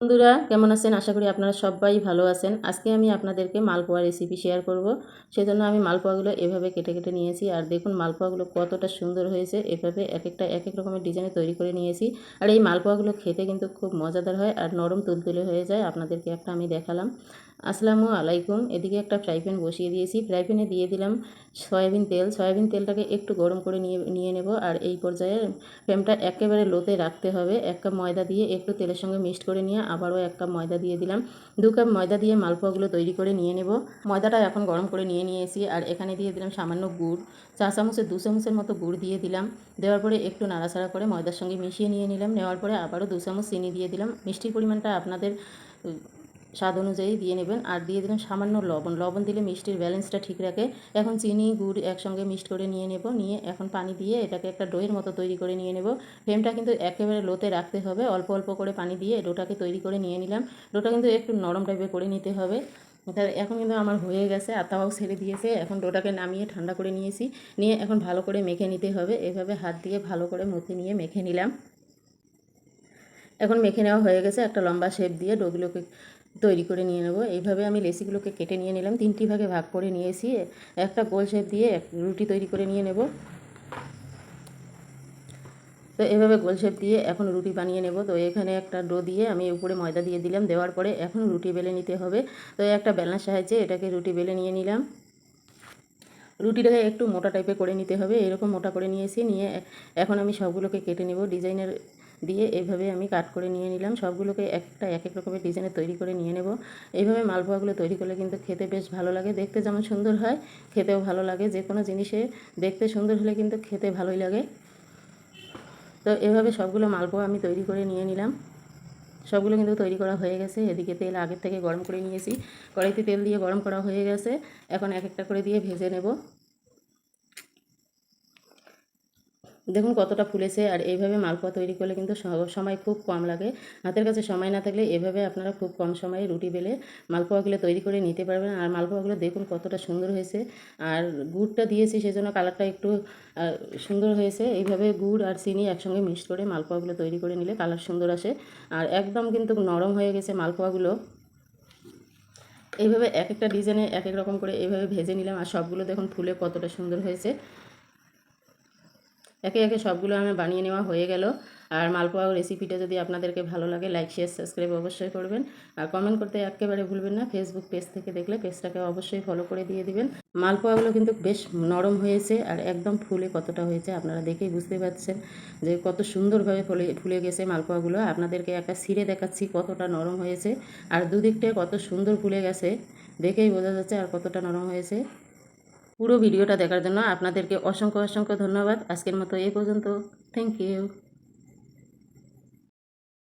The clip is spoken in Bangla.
বন্ধুরা, কেমন আছেন? আশা করি আপনারা সবাই ভালো আছেন। আজকে আমি আপনাদেরকে মালপোয়া রেসিপি শেয়ার করব। সেজন্য আমি মালপোয়াগুলো এভাবে কেটে কেটে নিয়েছি। আর দেখুন, মালপোয়াগুলো কতটা সুন্দর হয়েছে। এভাবে এক একটা এক এক রকমের ডিজাইনে তৈরি করে নিয়েছি। আর এই মালপোয়াগুলো খেতে কিন্তু খুব মজাদার হয় আর নরম তুলতুলে হয়ে যায়। আপনাদেরকে একটা আমি দেখালাম। আসসালামু আলাইকুম। এদিকে একটা ফ্রাই প্যান বসিয়ে দিয়েছি। ফ্রাই প্যানে দিয়ে দিলাম সয়াবিন তেল। সয়াবিন তেলটাকে একটু গরম করে নিয়ে নিয়ে নেব। আর এই পর্যায়ে ফ্লেমটা একেবারে লোতে রাখতে হবে। এক কাপ ময়দা দিয়ে একটু তেলের সঙ্গে মিক্সড করে নিয়ে আবারও এক কাপ ময়দা দিয়ে দিলাম। দু কাপ ময়দা দিয়ে মালপোয়াগুলো তৈরি করে নিয়ে নেব। ময়দাটা এখন গরম করে নিয়ে নিয়েছি। আর এখানে দিয়ে দিলাম সামান্য গুড়। চা চামচের দু চামচের মতো গুড় দিয়ে দিলাম। দেওয়ার পরে একটু নাড়াচাড়া করে ময়দার সঙ্গে মিশিয়ে নিয়ে নিলাম। নেওয়ার পরে আবারও দু চামচ চিনি দিয়ে দিলাম। মিষ্টির পরিমাণটা আপনাদের স্বাদ অনুযায়ী দিয়ে নেবেন আর দিয়ে দিলাম সামান্য লবণ। লবণ দিলে মিষ্টির ব্যালেন্সটা ঠিক রাখে। এখন চিনি, গুড় একসঙ্গে মিক্সড করে নিয়ে নেব। নিয়ে এখন পানি দিয়ে এটাকে একটা ডোয়ের মতো তৈরি করে নিয়ে নেব। ফ্লেমটা কিন্তু একেবারে লোতে রাখতে হবে। অল্প অল্প করে পানি দিয়ে ডোটাকে তৈরি করে নিয়ে নিলাম। ডোটা কিন্তু একটু নরম টাইপের করে নিতে হবে। তার এখন কিন্তু আমার হয়ে গেছে, আর তাওয়াও ছেড়ে দিয়েছে। এখন ডোটাকে নামিয়ে ঠান্ডা করে নিয়েছি। নিয়ে এখন ভালো করে মেখে নিতে হবে। এভাবে হাত দিয়ে ভালো করে মথে নিয়ে মেখে নিলাম। এখন মেখে নেওয়া হয়ে গেছে একটা লম্বা শেপ দিয়ে ডোগুলোকে তৈরি করে নিয়ে নেব। এইভাবে আমি লেসিগুলোকে কেটে নিয়ে নিলাম। তিনটি ভাগে ভাগ করে নিয়েছি। একটা গোল শেপ দিয়ে রুটি তৈরি করে নিয়ে নেব। তো এভাবে গোল শেপ দিয়ে এখন রুটি বানিয়ে নেব। তো এখানে একটা ডো দিয়ে আমি উপরে ময়দা দিয়ে দিলাম। দেওয়ার পরে এখন রুটি বেলে নিতে হবে। তো একটা বেলনার সাহায্যে এটাকে রুটি বেলে নিয়ে নিলাম। রুটিটাকে একটু মোটা টাইপের করে নিতে হবে। এরকম মোটা করে নিয়েছি। নিয়ে এখন আমি সবগুলোকে কেটে নেব। ডিজাইনের দিয়ে এইভাবে আমি কাট করে নিয়ে নিলাম। সবগুলোকে একটা এক এক রকমের ডিজাইনে তৈরি করে নিয়ে নেব। এইভাবে মালপোয়াগুলো তৈরি করলে কিন্তু খেতে বেশ ভালো লাগে, দেখতে যেমন সুন্দর হয়, খেতেও ভালো লাগে। যে কোনো জিনিসে দেখতে সুন্দর হলে কিন্তু খেতে ভালোই লাগে। তো এভাবে সবগুলো মালপোয়া আমি তৈরি করে নিয়ে নিলাম। সবগুলো কিন্তু তৈরি করা হয়ে গেছে। এদিকে তেল আগের থেকে গরম করে নিয়েছি। কড়াইতে তেল দিয়ে গরম করা হয়ে গেছে। এখন এক একটা করে দিয়ে ভেজে নেব। দেখুন কতটা ফুলেছে আর এইভাবে মালপোয়া তৈরি করলে কিন্তু সময় খুব কম লাগে। হাতের কাছে সময় না থাকলে এভাবে আপনারা খুব কম সময়ে রুটি বেলে মালপোয়াগুলো তৈরি করে নিতে পারবেন। আর মালপোয়াগুলো দেখুন কতটা সুন্দর হয়েছে। আর গুড়টা দিয়েছি সেজন্য কালারটা একটু সুন্দর হয়েছে। এইভাবে গুড় আর চিনি একসঙ্গে মিক্সড করে মালপোয়াগুলো তৈরি করে নিলে কালার সুন্দর আসে। আর একদম কিন্তু নরম হয়ে গেছে মালপোয়াগুলো। এইভাবে এক একটা ডিজাইনে এক এক রকম করে এইভাবে ভেজে নিলাম। আর সবগুলো দেখুন ফুলে কতটা সুন্দর হয়েছে। একে একে সবগুলো আমার বানিয়ে নেওয়া হয়ে গেল। আর মালপোয়া রেসিপিটা যদি আপনাদেরকে ভালো লাগে লাইক শেয়ার সাবস্ক্রাইব অবশ্যই করবেন। আর কমেন্ট করতে একেবারে ভুলবেন না ফেসবুক পেজ থেকে দেখলে পেজটাকে অবশ্যই ফলো করে দিয়ে দিবেন। মালপোয়াগুলো কিন্তু বেশ নরম হয়েছে আর একদম ফুলে কতটা হয়েছে আপনারা দেখেই বুঝতে পারছেন যে কত সুন্দরভাবে ফুলে ফুলে গেছে মালপোয়াগুলো। আপনাদেরকে একটা ছিঁড়ে দেখাচ্ছি কতটা নরম হয়েছে। আর দুদিকটায় কত সুন্দর ফুলে গেছে, দেখেই বোঝা যাচ্ছে আর কতটা নরম হয়েছে। পুরো ভিডিওটা দেখার জন্য আপনাদেরকে অসংখ্য অসংখ্য ধন্যবাদ। আজকের মতো এই পর্যন্ত। Thank you